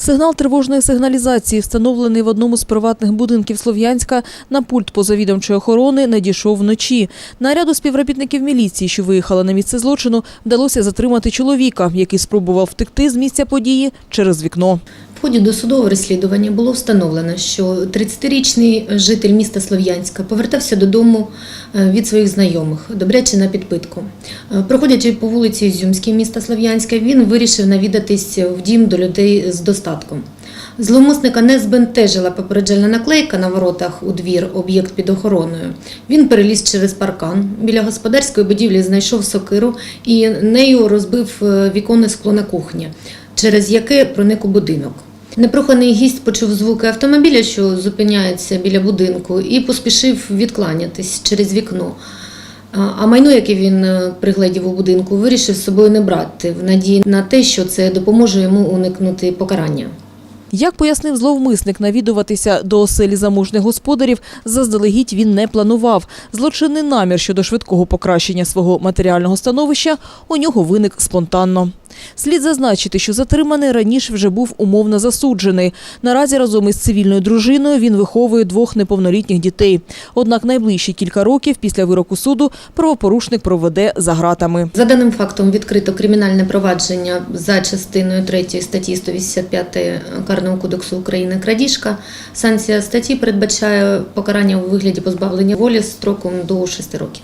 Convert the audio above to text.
Сигнал тривожної сигналізації, встановлений в одному з приватних будинків Слов'янська, на пульт позавідомчої охорони надійшов вночі. Наряду співробітників міліції, що виїхала на місце злочину, вдалося затримати чоловіка, який спробував втекти з місця події через вікно. В ході досудового розслідування було встановлено, що 30-річний житель міста Слов'янська повертався додому е, від своїх знайомих, добряче на підпитку. Е, Проходячи по вулиці Ізюмській міста Слов'янська, він вирішив навідатись в дім до людей з достатком. Зловмисника не збентежила попереджальна наклейка на воротах у двір, об'єкт під охороною. Він переліз через паркан. Біля господарської будівлі знайшов сокиру і нею розбив е, віконне скло на кухні, через яке проник у будинок. Непроханий гість почув звуки автомобіля, що зупиняється біля будинку, і поспішив відкланятись через вікно. А- майно, яке він е, пригледів у будинку, вирішив з собою не брати в надії на те, що це допоможе йому уникнути покарання. Як пояснив зловмисник, навідуватися до оселі заможних господарів заздалегідь він не планував. Злочинний намір щодо швидкого покращення свого матеріального становища у нього виник спонтанно. Слід зазначити, що затриманий раніше вже був умовно засуджений. Наразі разом із цивільною дружиною він виховує двох неповнолітніх дітей. Однак найближчі кілька років після вироку суду правопорушник проведе за ґратами. За даним фактом відкрито кримінальне провадження за частиною 3 статті 185 Карного кодексу України крадіжка. Санкція статті передбачає покарання у вигляді позбавлення волі строком до 6 років.